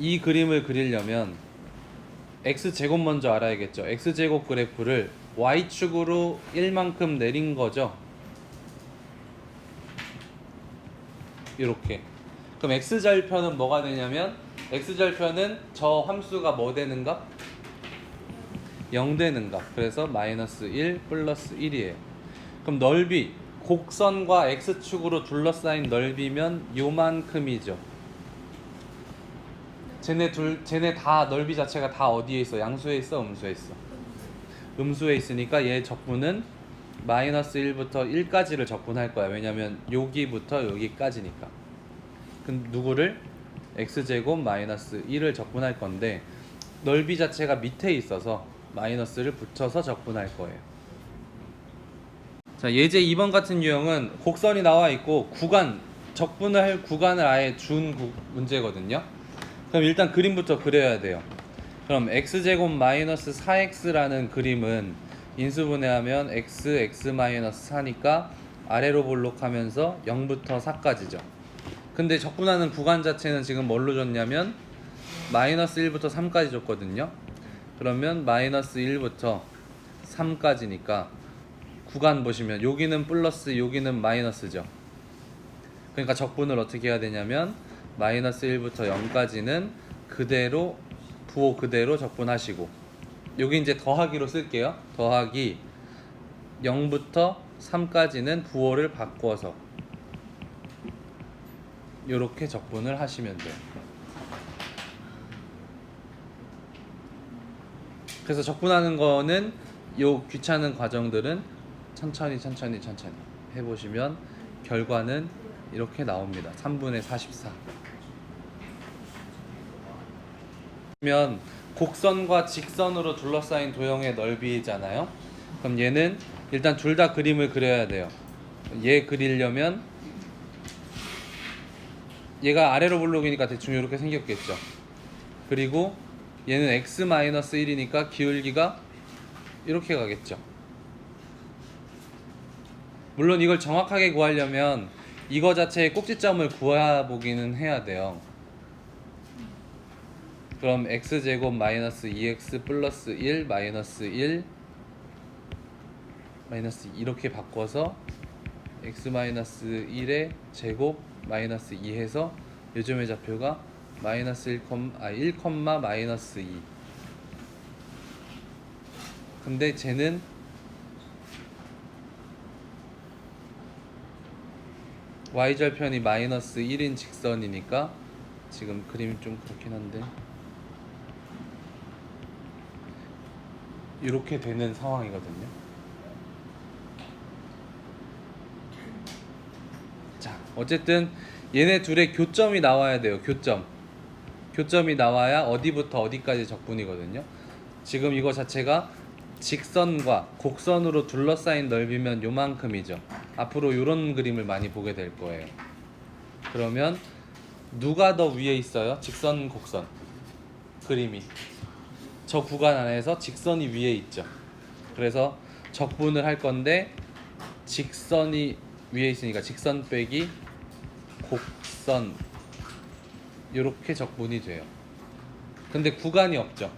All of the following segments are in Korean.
이 그림을 그리려면 x 제곱 먼저 알아야겠죠. x 제곱 그래프를 y 축으로 1만큼 내린 거죠. 이렇게. 그럼 x 절편은 뭐가 되냐면 x 절편은 저 함수가 뭐 되는 값? 0 되는 값. 그래서 마이너스 1 플러스 1이에요. 그럼 넓이 곡선과 x축으로 둘러싸인 넓이면 요만큼이죠. 쟤네 둘 쟤네 다 넓이 자체가 다 어디에 있어? 양수에 있어, 음수에 있어. 음수에 있으니까 얘 적분은 마이너스 1부터 1까지를 적분할 거야. 왜냐면 여기부터 여기까지니까. 그 누구를 x 제곱 마이너스 1을 적분할 건데 넓이 자체가 밑에 있어서 마이너스를 붙여서 적분할 거예요. 자, 예제 2번 같은 유형은 곡선이 나와 있고 구간 적분을 할 구간을 아예 준 구- 문제거든요. 그럼 일단 그림부터 그려야 돼요. 그럼 x 제곱 마이너스 4x라는 그림은 인수분해하면 x x 마이너스 4니까 아래로 볼록하면서 0부터 4까지죠. 근데 적분하는 구간 자체는 지금 뭘로 줬냐면 마이너스 1부터 3까지 줬거든요. 그러면 마이너스 1부터 3까지니까 구간 보시면 여기는 플러스 여기는 마이너스죠. 그러니까 적분을 어떻게 해야 되냐면 마이너스 1부터 0까지는 그대로 부호 그대로 적분하시고 여기 이제 더하기로 쓸게요. 더하기 0부터 3까지는 부호를 바꿔서 이렇게 적분을 하시면 돼요. 그래서 적분하는 거는 요 귀찮은 과정들은 천천히 천천히 천천히 해보시면 결과는 이렇게 나옵니다. 3분의 44. 그러면 곡선과 직선으로 둘러싸인 도형의 넓이잖아요. 그럼 얘는 일단 둘 다 그림을 그려야 돼요. 얘 그리려면 얘가 아래로 볼록이니까 대충 이렇게 생겼겠죠. 그리고 얘는 x 1이니까 기울기가 이렇게 가겠죠. 물론 이걸 정확하게 구하려면 이거 자체의 꼭지점을 구해보기는 해야 돼요. 그럼 x 제곱 마이너스 2x 플러스 1 마이너스 1 마이너스 이렇게 바꿔서 x 마이너스 1의 제곱 마이너스 2 해서 요즘의 좌표가 마이너스 1, 아, 1, 마이너스 2 근데 쟤는 y절편이 마이너스 1인 직선이니까 지금 그림이 좀 그렇긴 한데 이렇게 되는 상황이거든요. 자, 어쨌든 얘네 둘의 교점이 나와야 돼요. 교점. 교점이 나와야 어디부터 어디까지 적분이거든요. 지금 이거 자체가 직선과 곡선으로 둘러싸인 넓이면 요만큼이죠. 앞으로 이런 그림을 많이 보게 될 거예요. 그러면 누가 더 위에 있어요? 직선, 곡선. 그림이. 저 구간 안에서 직선이 위에 있죠. 그래서 적분을 할 건데 직선이 위에 있으니까 직선 빼기 곡선 이렇게 적분이 돼요. 근데 구간이 없죠.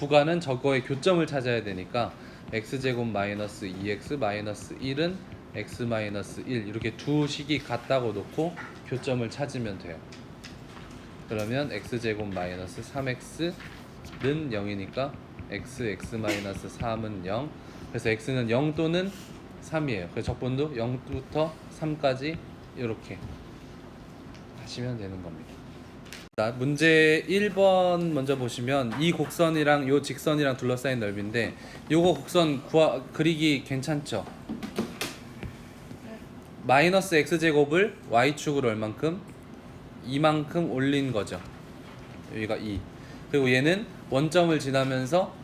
구간은 저거의 교점을 찾아야 되니까 x 제곱 마이너스 2x 마이너스 1은 x 마이너스 1 이렇게 두 식이 같다고 놓고 교점을 찾으면 돼요. 그러면 x 제곱 마이너스 3x 는 0이니까 x x 마이너스 3은 0. 그래서 x는 0 또는 3이에요. 그래서 적분도 0부터 3까지 이렇게 하시면 되는 겁니다. 자, 문제 1번 먼저 보시면 이 곡선이랑 요 직선이랑 둘러싸인 넓이인데 요거 곡선 구하, 그리기 괜찮죠? 마이너스 x제곱을 y축으로 얼만큼? 이만큼 올린 거죠. 여기가 2. 그리고 얘는 원점을 지나면서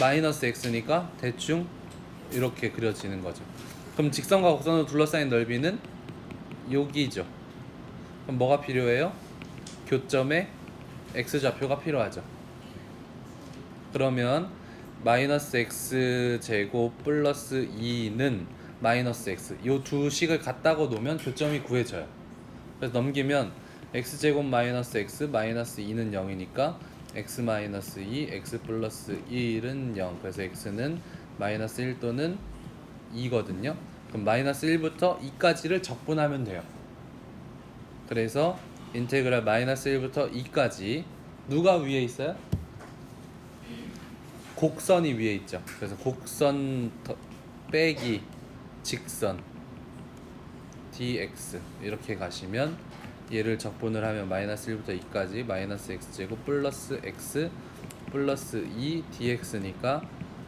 마이너스 x니까 대충 이렇게 그려지는 거죠. 그럼 직선과 곡선으로 둘러싸인 넓이는 여기죠. 그럼 뭐가 필요해요? 교점에 x 좌표가 필요하죠. 그러면 마이너스 x 제곱 플러스 2는 마이너스 x 요 두 식을 같다고 놓으면 교점이 구해져요. 그래서 넘기면 x제곱 마이너스 x 마이너스 2는 0이니까 x 마이너스 2 x 플러스 1은 0 그래서 x는 마이너스 1 또는 2거든요. 그럼 마이너스 1부터 2까지를 적분하면 돼요. 그래서 인테그랄 마이너스 1부터 2까지 누가 위에 있어요? 곡선이 위에 있죠. 그래서 곡선 더- 빼기 직선 dx 이렇게 가시면 얘를 적분을 하면 마이너스 1부터 2까지 마이너스 x제곱 플러스 x 플러스 2 dx니까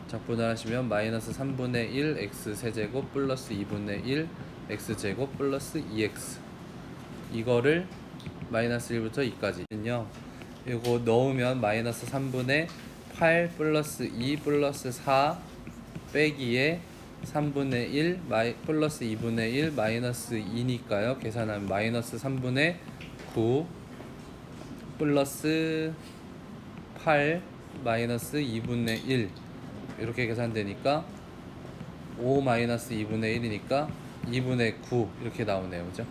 적분을 하시면 마이너스 3분의 1 x 세제곱 플러스 2분의 1 x제곱 플러스 2x 이거를 마이너스 1부터 2까지는요. 이거 넣으면 마이너스 3분의 8 플러스 2 플러스 4 빼기에 3분의 1 마이, 플러스 2분의 1 마이너스 2니까요. 계산하면 마이너스 3분의 9 플러스 8 마이너스 2분의 1 이렇게 계산되니까 5 마이너스 2분의 1이니까 2분의 9 이렇게 나오네요. 그죠